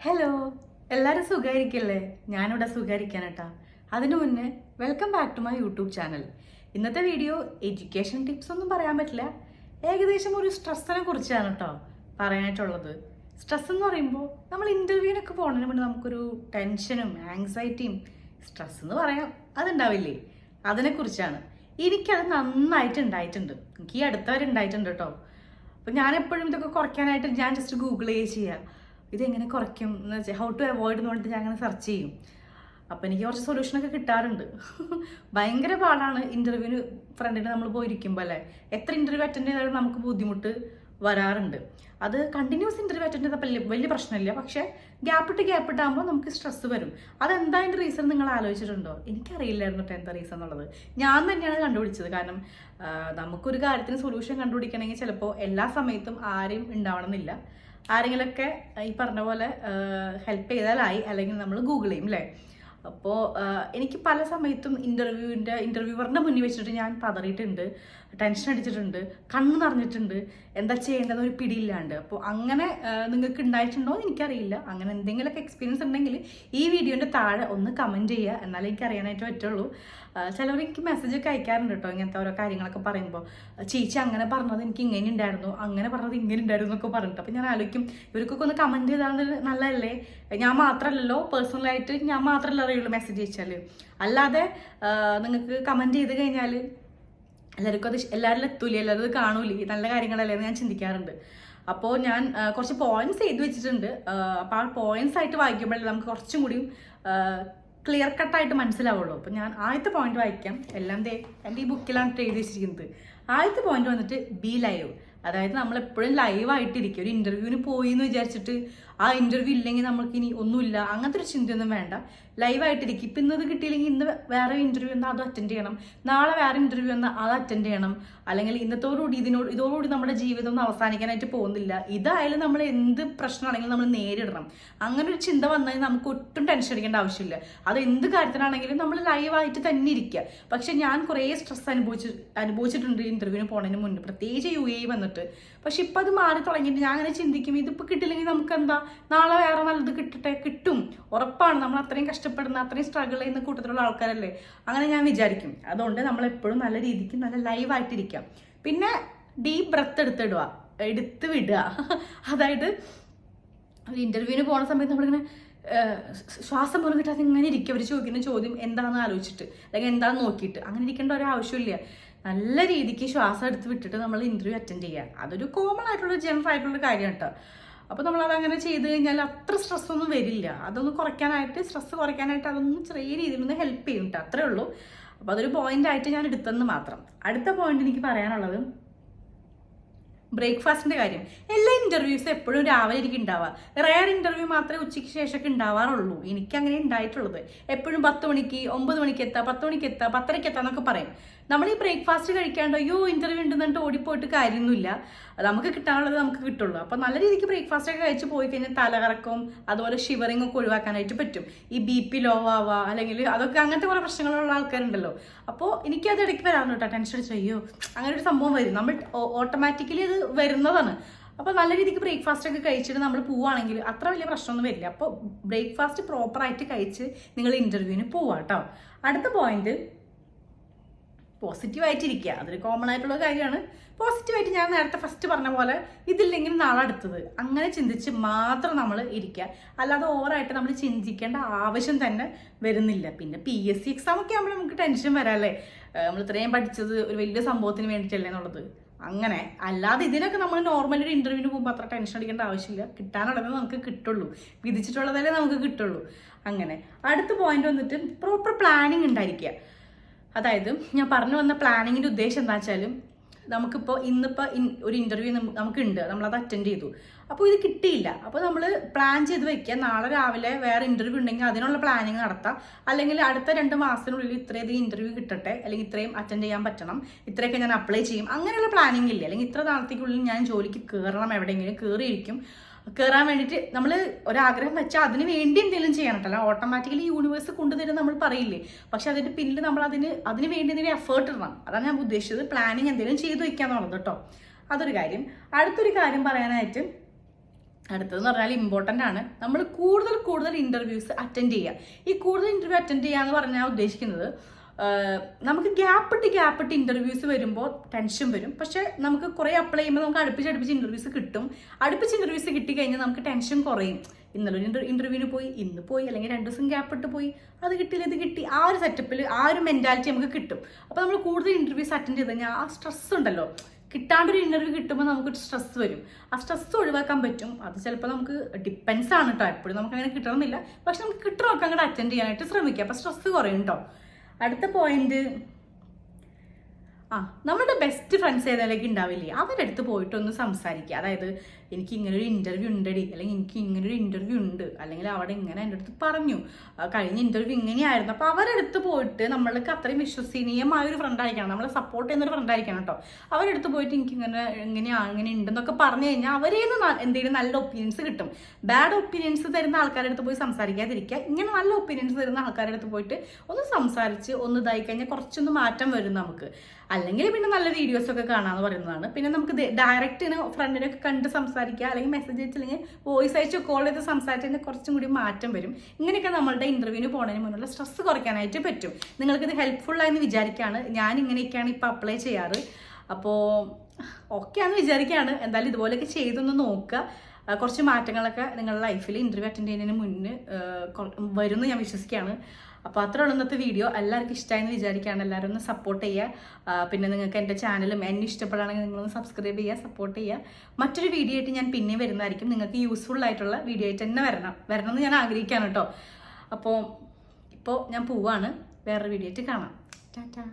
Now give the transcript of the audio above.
Hello എല്ലാവരും സുഖമായിരിക്കല്ലേ ഞാനിവിടെ സുഖമായിരിക്കാൻ കേട്ടാ അതിനു മുന്നേ welcome back to my YouTube channel ഇന്നത്തെ വീഡിയോ എഡ്യൂക്കേഷൻ ടിപ്സ് ഒന്നും പറയാൻ പറ്റില്ല. ഏകദേശം ഒരു സ്ട്രെസ്സിനെ കുറിച്ചാണ് കേട്ടോ പറയാനായിട്ടുള്ളത്. സ്ട്രെസ് എന്ന് പറയുമ്പോൾ നമ്മൾ ഇന്റർവ്യൂവിനൊക്കെ പോകുന്നതിന് മുന്നേ നമുക്കൊരു ടെൻഷനും ആങ്സൈറ്റിയും സ്ട്രെസ് എന്ന് പറയാം. അതുണ്ടാവില്ലേ? അതിനെക്കുറിച്ചാണ്. എനിക്കത് നന്നായിട്ട് ഉണ്ടായിട്ടുണ്ട് എനിക്ക് ഈ അടുത്തവരെ ഉണ്ടായിട്ടുണ്ട് കേട്ടോ അപ്പോൾ ഞാൻ എപ്പോഴും ഇതൊക്കെ കുറയ്ക്കാനായിട്ട് ഞാൻ ജസ്റ്റ് ഗൂഗിൾ ചെയ്യുക ഇതെങ്ങനെ കുറയ്ക്കും എന്ന് വെച്ചാൽ ഹൗ ടു അവോയ്ഡ് എന്ന് പറഞ്ഞിട്ട് ഞാൻ അങ്ങനെ സെർച്ച് ചെയ്യും. അപ്പം എനിക്ക് കുറച്ച് സൊല്യൂഷനൊക്കെ കിട്ടാറുണ്ട്. ഭയങ്കര പാടാണ് ഇന്റർവ്യൂവിന് ഫ്രണ്ടിന് നമ്മൾ പോയിരിക്കുമ്പോൾ അല്ലേ? എത്ര ഇന്റർവ്യൂ അറ്റൻഡ് ചെയ്താലും നമുക്ക് ബുദ്ധിമുട്ട് വരാറുണ്ട്. അത് കണ്ടിന്യൂസ് ഇന്റർവ്യൂ അറ്റൻഡ് ചെയ്താൽ വലിയ വലിയ പ്രശ്നമില്ല. പക്ഷേ ഗ്യാപ്പ് ഇട്ട് ഗ്യാപ്പ് ഇട്ടാകുമ്പോൾ നമുക്ക് സ്ട്രെസ് വരും. അതെന്താ അതിന്റെ റീസൺ നിങ്ങൾ ആലോചിച്ചിട്ടുണ്ടോ? എനിക്കറിയില്ലായിരുന്നു കേട്ടോ എന്താ റീസൺ എന്നുള്ളത്. ഞാൻ തന്നെയാണ് കണ്ടുപിടിച്ചത്. കാരണം നമുക്കൊരു കാര്യത്തിന് സൊല്യൂഷൻ കണ്ടുപിടിക്കണമെങ്കിൽ ചിലപ്പോൾ എല്ലാ സമയത്തും ആരും ഉണ്ടാവണമെന്നില്ല. ആരെങ്കിലൊക്കെ ഈ പറഞ്ഞ പോലെ ഹെൽപ്പ് ചെയ്താലായി അല്ലെങ്കിൽ നമ്മൾ ഗൂഗിൾ ചെയ്യും അല്ലേ അപ്പോൾ എനിക്ക് പല സമയത്തും ഇന്റർവ്യൂവിന്റെ ഇന്റർവ്യൂവറിന്റെ മുന്നിൽ വെച്ചിട്ട് ഞാൻ പതറിയിട്ടുണ്ട് ടെൻഷൻ അടിച്ചിട്ടുണ്ട് കണ്ണ് നിറഞ്ഞിട്ടുണ്ട് എന്താ ചെയ്യേണ്ടതെന്ന് ഒരു പിടിയില്ലാണ്ട്. അപ്പോൾ അങ്ങനെ നിങ്ങൾക്ക് ഉണ്ടായിട്ടുണ്ടോ എന്ന് എനിക്കറിയില്ല. അങ്ങനെ എന്തെങ്കിലുമൊക്കെ എക്സ്പീരിയൻസ് ഉണ്ടെങ്കിൽ ഈ വീഡിയോന്റെ താഴെ ഒന്ന് കമന്റ് ചെയ്യുക. എന്നാലേ എനിക്ക് അറിയാനായിട്ട് പറ്റുള്ളൂ. ചിലവർ എനിക്ക് മെസ്സേജ് ഒക്കെ അയക്കാറുണ്ട് കേട്ടോ ഇങ്ങനത്തെ ഓരോ കാര്യങ്ങളൊക്കെ പറയുമ്പോൾ. ചേച്ചി അങ്ങനെ പറഞ്ഞത് എനിക്ക് ഇങ്ങനെ ഉണ്ടായിരുന്നു അങ്ങനെ പറഞ്ഞത് ഇങ്ങനെ ഉണ്ടായിരുന്നു എന്നൊക്കെ പറഞ്ഞിട്ട്. അപ്പോൾ ഞാൻ ആലോചിക്കും ഇവർക്കൊക്കെ ഒന്ന് കമന്റ് ചെയ്താൽ നല്ലതല്ലേ? ഞാൻ മാത്രമല്ലല്ലോ പേഴ്സണലായിട്ട് ഞാൻ മാത്രമല്ല അറിയുള്ളൂ മെസ്സേജ് അയച്ചാൽ അല്ലാതെ നിങ്ങൾക്ക് കമന്റ് ചെയ്ത് കഴിഞ്ഞാൽ എല്ലാവർക്കും അത് എല്ലാവരും എത്തൂലേ? എല്ലാവരും അത് കാണൂലേ? നല്ല കാര്യങ്ങളല്ലേ എന്ന് ഞാൻ ചിന്തിക്കാറുണ്ട്. അപ്പോൾ ഞാൻ കുറച്ച് പോയിന്റ്സ് എഴുതി വെച്ചിട്ടുണ്ട്. അപ്പോൾ ആ പോയിന്റ്സ് ആയിട്ട് വായിക്കുമ്പോഴേ നമുക്ക് കുറച്ചും കൂടിയും ക്ലിയർ കട്ടായിട്ട് മനസ്സിലാവുള്ളൂ. അപ്പോൾ ഞാൻ ആദ്യത്തെ പോയിന്റ് വായിക്കാം. എല്ലാം ദേ എന്റെ ഈ ബുക്കിലാണ് എഴുതി വെച്ചിരിക്കുന്നത്. ആദ്യത്തെ പോയിന്റ് വന്നിട്ട് ബി ലൈവ് അതായത് നമ്മൾ എപ്പോഴും ലൈവ് ആയിട്ടിരിക്കും. ഒരു ഇന്റർവ്യൂവിന് പോയി എന്ന് വിചാരിച്ചിട്ട് ആ ഇന്റർവ്യൂ ഇല്ലെങ്കിൽ നമുക്ക് ഇനി ഒന്നുമില്ല. അങ്ങനത്തെ ഒരു ചിന്തയൊന്നും വേണ്ട. ലൈവ് ആയിട്ടിരിക്കും. ഇപ്പം ഇന്നത് കിട്ടിയില്ലെങ്കിൽ ഇന്ന് വേറെ ഇന്റർവ്യൂ എന്നാൽ അത് അറ്റൻഡ് ചെയ്യണം. നാളെ വേറെ ഇന്റർവ്യൂ എന്നാൽ അത് അറ്റൻഡ് ചെയ്യണം. അല്ലെങ്കിൽ ഇന്നത്തോടുകൂടി ഇതിനോട് ഇതോടുകൂടി നമ്മുടെ ജീവിതം ഒന്നും അവസാനിക്കാനായിട്ട് പോകുന്നില്ല. ഇതായാലും നമ്മൾ എന്ത് പ്രശ്നമാണെങ്കിലും നമ്മൾ നേരിടണം. അങ്ങനെ ഒരു ചിന്ത വന്നാൽ നമുക്ക് ഒട്ടും ടെൻഷൻ അടിക്കേണ്ട ആവശ്യമില്ല. അത് എന്ത് കാര്യത്തിനാണെങ്കിലും നമ്മൾ ലൈവായിട്ട് തന്നെ ഇരിക്കുക. പക്ഷെ ഞാൻ കുറേ സ്ട്രെസ് അനുഭവിച്ച് അനുഭവിച്ചിട്ടുണ്ട് ഇന്റർവ്യൂവിന് പോണതിന് മുന്നേ. പ്രത്യേകിച്ച് യു എ വന്നിട്ട്. പക്ഷെ ഇപ്പം അത് മാറി തുടങ്ങിയിട്ട് ഞാൻ അങ്ങനെ ചിന്തിക്കും. ഇതിപ്പോൾ കിട്ടില്ലെങ്കിൽ നമുക്ക് എന്താ നാളെ വേറെ നല്ലത് കിട്ടട്ടെ? കിട്ടും. ഉറപ്പാണ്. നമ്മൾ അത്രയും കഷ്ടപ്പെടുന്ന അത്രയും സ്ട്രഗിൾ ചെയ്യുന്ന കൂട്ടത്തിലുള്ള ആൾക്കാരല്ലേ? അങ്ങനെ ഞാൻ വിചാരിക്കും. അതുകൊണ്ട് നമ്മൾ എപ്പോഴും നല്ല രീതിക്ക് നല്ല ലൈവായിട്ടിരിക്കാം പിന്നെ ഡീപ്പ് ബ്രത്ത് എടുത്തിടുക. എടുത്ത് വിടുക. അതായത് ഇന്റർവ്യൂവിന് പോണ സമയത്ത് നമ്മളിങ്ങനെ ശ്വാസം പോലും കിട്ടാതെ ഇങ്ങനെ ഇരിക്കും. അവർ ചോദിക്കുന്ന ചോദ്യം എന്താണെന്ന് ആലോചിച്ചിട്ട് അല്ലെങ്കിൽ എന്താണെന്ന് നോക്കിയിട്ട്. അങ്ങനെ ഇരിക്കേണ്ട ഒരു ആവശ്യമില്ല. നല്ല രീതിക്ക് ശ്വാസം എടുത്ത് വിട്ടിട്ട് നമ്മൾ ഇന്റർവ്യൂ അറ്റൻഡ് ചെയ്യുക. അതൊരു കോമൺ ആയിട്ടുള്ള ജനറൽ ആയിട്ടുള്ള കാര്യമാണ് കേട്ടോ. അപ്പോൾ നമ്മളത് അങ്ങനെ ചെയ്ത് കഴിഞ്ഞാൽ അത്ര സ്ട്രെസ് ഒന്നും വരില്ല. അതൊന്ന് കുറയ്ക്കാനായിട്ട് സ്ട്രെസ് കുറയ്ക്കാനായിട്ട് അതൊന്ന് ചെറിയ രീതിയിൽ ഒന്ന് ഹെൽപ്പ് ചെയ്യും കേട്ടോ അത്രേ ഉള്ളൂ. അപ്പോൾ അതൊരു പോയിന്റ് ആയിട്ട് ഞാൻ എടുത്തെന്ന് മാത്രം. അടുത്ത പോയിന്റ് എനിക്ക് പറയാനുള്ളത് ബ്രേക്ക്ഫാസ്റ്റിന്റെ കാര്യം. എല്ലാ ഇന്റർവ്യൂസും എപ്പോഴും രാവിലെ എനിക്ക് ഉണ്ടാവുക റയർ ഇന്റർവ്യൂ മാത്രമേ ഉച്ചയ്ക്ക് ശേഷമൊക്കെ ഉണ്ടാവാറുള്ളൂ എനിക്ക് അങ്ങനെ ഉണ്ടായിട്ടുള്ളത് എപ്പോഴും പത്ത് മണിക്ക് ഒമ്പത് മണിക്ക് എത്താം പത്ത് മണിക്ക് എത്താം പത്തരയ്ക്ക് എത്താം എന്നൊക്കെ പറയും. നമ്മൾ ഈ ബ്രേക്ക്ഫാസ്റ്റ് കഴിക്കാണ്ട് അയ്യോ ഇന്റർവ്യൂ ഉണ്ടെന്നിട്ട് ഓടിപ്പോയിട്ട് കാര്യമൊന്നുമില്ല. നമുക്ക് കിട്ടാനുള്ളത് നമുക്ക് കിട്ടുള്ളൂ. അപ്പോൾ നല്ല രീതിക്ക് ബ്രേക്ക്ഫാസ്റ്റ് ഒക്കെ കഴിച്ച് പോയി കഴിഞ്ഞാൽ തലകറക്കവും അതുപോലെ ഷിവറിംഗ് ഒക്കെ ഒഴിവാക്കാനായിട്ട് പറ്റും. ഈ ബി പി ലോ ആവുക അല്ലെങ്കിൽ അതൊക്കെ അങ്ങനത്തെ കുറേ പ്രശ്നങ്ങളുള്ള ആൾക്കാരുണ്ടല്ലോ. അപ്പോൾ എനിക്കത് ഇടയ്ക്ക് വരാറുണ്ട് കേട്ടോ. ടെൻഷൻ അടിച്ചു അയ്യോ അങ്ങനെ ഒരു സംഭവം വരും. നമ്മൾ ഓട്ടോമാറ്റിക്കലി അത് വരുന്നതാണ്. അപ്പോൾ നല്ല രീതിക്ക് ബ്രേക്ക്ഫാസ്റ്റ് ഒക്കെ കഴിച്ചിട്ട് നമ്മൾ പോവുകയാണെങ്കിൽ അത്ര വലിയ പ്രശ്നമൊന്നും വരില്ല. അപ്പോൾ ബ്രേക്ക്ഫാസ്റ്റ് പ്രോപ്പറായിട്ട് കഴിച്ച് നിങ്ങൾ ഇന്റർവ്യൂവിന് പോവാം കേട്ടോ അടുത്ത പോയിന്റ് പോസിറ്റീവായിട്ടിരിക്കുക. അതൊരു കോമൺ ആയിട്ടുള്ള കാര്യമാണ്. പോസിറ്റീവായിട്ട് ഞാൻ നേരത്തെ ഫസ്റ്റ് പറഞ്ഞ പോലെ ഇതില്ലെങ്കിൽ നാളെ അടുത്തത്. അങ്ങനെ ചിന്തിച്ച് മാത്രം നമ്മൾ ഇരിക്കുക. അല്ലാതെ ഓവറായിട്ട് നമ്മൾ ചിന്തിക്കേണ്ട ആവശ്യം തന്നെ വരുന്നില്ല. പിന്നെ പി എസ് സി എക്സാം ഒക്കെ ആകുമ്പോൾ നമുക്ക് ടെൻഷൻ വരാല്ലേ നമ്മൾ ഇത്രയും പഠിച്ചത് ഒരു വലിയ സംഭവത്തിന് വേണ്ടിയിട്ടല്ലേ എന്നുള്ളത്. അങ്ങനെ. അല്ലാതെ ഇതിനൊക്കെ നമ്മൾ നോർമലി ഒരു ഇന്റർവ്യൂവിന് പോകുമ്പോൾ അത്ര ടെൻഷൻ അടിക്കേണ്ട ആവശ്യമില്ല. കിട്ടാനുള്ളത് നമുക്ക് കിട്ടുള്ളൂ. വിധിച്ചിട്ടുള്ളതല്ലേ നമുക്ക് കിട്ടുള്ളൂ. അങ്ങനെ. അടുത്ത പോയിന്റ് വന്നിട്ട് പ്രോപ്പർ പ്ലാനിങ് ഉണ്ടായിരിക്കുക. അതായത് ഞാൻ പറഞ്ഞു വന്ന പ്ലാനിങ്ങിന്റെ ഉദ്ദേശം എന്താ വെച്ചാലും നമുക്കിപ്പോൾ ഇന്നിപ്പോൾ ഒരു ഇന്റർവ്യൂ നമുക്കുണ്ട്. നമ്മളത് അറ്റൻഡ് ചെയ്തു. അപ്പോൾ ഇത് കിട്ടിയില്ല. അപ്പോൾ നമ്മൾ പ്ലാൻ ചെയ്ത് വെക്കുക. നാളെ രാവിലെ വേറെ ഇന്റർവ്യൂ ഉണ്ടെങ്കിൽ അതിനുള്ള പ്ലാനിങ് നടത്താം. അല്ലെങ്കിൽ അടുത്ത രണ്ട് മാസത്തിനുള്ളിൽ ഇത്രയധികം ഇന്റർവ്യൂ കിട്ടട്ടെ. അല്ലെങ്കിൽ ഇത്രയും അറ്റൻഡ് ചെയ്യാൻ പറ്റണം. ഇത്രയൊക്കെ ഞാൻ അപ്ലൈ ചെയ്യും. അങ്ങനെയുള്ള പ്ലാനിങ് ഇല്ല? അല്ലെങ്കിൽ ഇത്ര നാളത്തേക്കുള്ളിൽ ഞാൻ ജോലിക്ക് കയറണം എവിടെയെങ്കിലും? കയറിയിരിക്കും കയറാൻ വേണ്ടിയിട്ട് നമ്മൾ ഒരാഗ്രഹം വെച്ചാൽ അതിന് വേണ്ടി എന്തെങ്കിലും ചെയ്യണം കേട്ടോ. ഓട്ടോമാറ്റിക്കലി യൂണിവേഴ്സ് കൊണ്ടുതരും നമ്മൾ പറയില്ലേ? പക്ഷെ അതിന്റെ പിന്നിൽ നമ്മൾ അതിന് അതിന് വേണ്ടി എന്തെങ്കിലും എഫേർട്ട് ഇടണം. അതാണ് ഞാൻ ഉദ്ദേശിച്ചത്. പ്ലാനിങ് എന്തെങ്കിലും ചെയ്തു വയ്ക്കാന്നുള്ളത് കേട്ടോ. അതൊരു കാര്യം. അടുത്തൊരു കാര്യം പറയാനായിട്ട് അടുത്തതെന്ന് പറഞ്ഞാൽ ഇമ്പോർട്ടന്റ് ആണ്. നമ്മൾ കൂടുതൽ കൂടുതൽ ഇന്റർവ്യൂസ് അറ്റൻഡ് ചെയ്യുക. ഈ കൂടുതൽ ഇന്റർവ്യൂ അറ്റൻഡ് ചെയ്യുക എന്ന് പറഞ്ഞാൽ ഉദ്ദേശിക്കുന്നത് നമുക്ക് ഗ്യാപ്പ് ഇട്ട് ഗ്യാപ്പ് ഇട്ട് വരുമ്പോൾ ടെൻഷൻ വരും. പക്ഷേ നമുക്ക് കുറേ അപ്ലൈ ചെയ്യുമ്പോൾ നമുക്ക് അടുപ്പിച്ച് അടുപ്പിച്ച് ഇന്റർവ്യൂസ് കിട്ടും. അടുപ്പിച്ച് ഇന്റർവ്യൂസ് കിട്ടി കഴിഞ്ഞാൽ നമുക്ക് ടെൻഷൻ കുറയും. ഇന്നലെ ഒരു ഇന്റർവ്യൂവിന് പോയി ഇന്ന് പോയി അല്ലെങ്കിൽ രണ്ട് ദിവസം ഗ്യാപ്പ് ഇട്ട് പോയി. അത് കിട്ടിയില്ല ഇത് കിട്ടി. ആ ഒരു സെറ്റപ്പിൽ ആ ഒരു മെന്റാലിറ്റി നമുക്ക് കിട്ടും. അപ്പോൾ നമ്മൾ കൂടുതൽ ഇന്റർവ്യൂസ് അറ്റൻഡ് ചെയ്ത് കഴിഞ്ഞാൽ ആ സ്ട്രെസ് ഉണ്ടല്ലോ. കിട്ടാണ്ടൊരു ഇന്റർവ്യൂ കിട്ടുമ്പോൾ നമുക്ക് സ്ട്രെസ് വരും. ആ സ്ട്രെസ് ഒഴിവാക്കാൻ പറ്റും. അത് ചിലപ്പോൾ നമുക്ക് ഡിപ്പെൻസ് ആണ് കേട്ടോ എപ്പോഴും നമുക്ക് അങ്ങനെ കിട്ടണമെന്നില്ല പക്ഷെ നമുക്ക് കിട്ടണമൊക്കെ അങ്ങോട്ട് അറ്റൻഡ് ചെയ്യാനായിട്ട് ശ്രമിക്കുക അപ്പോൾ സ്ട്രെസ് കുറയും കേട്ടോ അടുത്ത പോയിന്റ് ആ നമ്മുടെ ബെസ്റ്റ് ഫ്രണ്ട്സ് ഏതായാലും ഉണ്ടാവില്ലേ അവരുടെ അടുത്ത് പോയിട്ട് ഒന്ന് സംസാരിക്കുക അതായത് എനിക്ക് ഇങ്ങനെ ഒരു ഇന്റർവ്യൂ ഉണ്ടടി അല്ലെങ്കിൽ എനിക്ക് ഇങ്ങനെ ഒരു ഇന്റർവ്യൂ ഉണ്ട് അല്ലെങ്കിൽ അവിടെ ഇങ്ങനെ എന്റെ അടുത്ത് പറഞ്ഞു. കഴിഞ്ഞ ഇന്റർവ്യൂ ഇങ്ങനെയായിരുന്നു. അപ്പോൾ അവരുടെ അടുത്ത് പോയിട്ട് നമ്മൾക്ക് അത്രയും വിശ്വസനീയമായ ഒരു ഫ്രണ്ട് ആയിരിക്കണം. നമ്മളെ സപ്പോർട്ട് ചെയ്യുന്ന ഒരു ഫ്രണ്ട് ആയിരിക്കണം കേട്ടോ അവരുടെ അടുത്ത് പോയിട്ട് എനിക്ക് ഇങ്ങനെ ഇങ്ങനെയാണ് ഇങ്ങനെ ഉണ്ടെന്നൊക്കെ പറഞ്ഞു കഴിഞ്ഞാൽ നിന്ന് എന്തെങ്കിലും നല്ല ഒപ്പീനിയൻസ് കിട്ടും. ബാഡ് ഒപ്പീനിയൻസ് തരുന്ന ആൾക്കാരുടെ അടുത്ത് പോയി സംസാരിക്കാതിരിക്കുക ഇങ്ങനെ നല്ല ഒപ്പീനിയൻസ് തരുന്ന ആൾക്കാരുടെ അടുത്ത് പോയിട്ട് ഒന്ന് സംസാരിച്ച് ഒന്ന് ഇതായി കഴിഞ്ഞാൽ കുറച്ചൊന്ന് മാറ്റം വരും നമുക്ക്. അല്ലെങ്കിൽ പിന്നെ നല്ല വീഡിയോസ് ഒക്കെ കാണാന്ന് പറയുന്നതാണ്. പിന്നെ നമുക്ക് ഡയറക്റ്റിന് ഫ്രണ്ടിനൊക്കെ കണ്ട് സംസാരിക്കുക അല്ലെങ്കിൽ മെസ്സേജ് അയച്ചില്ലെങ്കിൽ വോയിസ് അയച്ച് കോൾ ചെയ്ത് സംസാരിച്ചതിന് കുറച്ചും കൂടി മാറ്റം വരും. ഇങ്ങനെയൊക്കെ നമ്മളുടെ ഇന്റർവ്യൂവിന് പോകുന്നതിന് മുന്നുള്ള സ്ട്രെസ് കുറയ്ക്കാനായിട്ട് പറ്റും. നിങ്ങൾക്കിത് ഹെൽപ്ഫുള്ളായെന്ന് വിചാരിക്കുകയാണ് ഞാൻ ഇങ്ങനെയൊക്കെയാണ് ഇപ്പോൾ അപ്ലൈ ചെയ്യാറ്. അപ്പോൾ ഓക്കെ ആണെന്ന് വിചാരിക്കുകയാണ് എന്തായാലും ഇതുപോലെയൊക്കെ ചെയ്തൊന്ന് നോക്കുക. കുറച്ച് മാറ്റങ്ങളൊക്കെ നിങ്ങളുടെ ലൈഫിൽ ഇന്റർവ്യൂ അറ്റൻഡ് ചെയ്യുന്നതിന് മുന്നേ വരുമെന്ന് ഞാൻ വിശ്വസിക്കുകയാണ്. അപ്പോൾ അത്ര ഇന്നത്തെ വീഡിയോ എല്ലാവർക്കും ഇഷ്ടമായെന്ന് വിചാരിക്കുകയാണ്. എല്ലാവരും ഒന്ന് സപ്പോർട്ട് ചെയ്യുക. പിന്നെ നിങ്ങൾക്ക് എന്റെ ചാനലും എന്നെ ഇഷ്ടപ്പെടുകയാണെങ്കിൽ നിങ്ങളൊന്ന് സബ്സ്ക്രൈബ് ചെയ്യുക സപ്പോർട്ട് ചെയ്യുക. മറ്റൊരു വീഡിയോ ആയിട്ട് ഞാൻ പിന്നെ വരുന്നതായിരിക്കും. നിങ്ങൾക്ക് യൂസ്ഫുൾ ആയിട്ടുള്ള വീഡിയോ ആയിട്ട് തന്നെ വരണം. വരണം എന്ന് ഞാൻ ആഗ്രഹിക്കുകയാണ് കേട്ടോ. അപ്പോൾ ഇപ്പോൾ ഞാൻ പോവാണ്. വേറൊരു വീഡിയോ ആയിട്ട് കാണാം. ടാറ്റാ.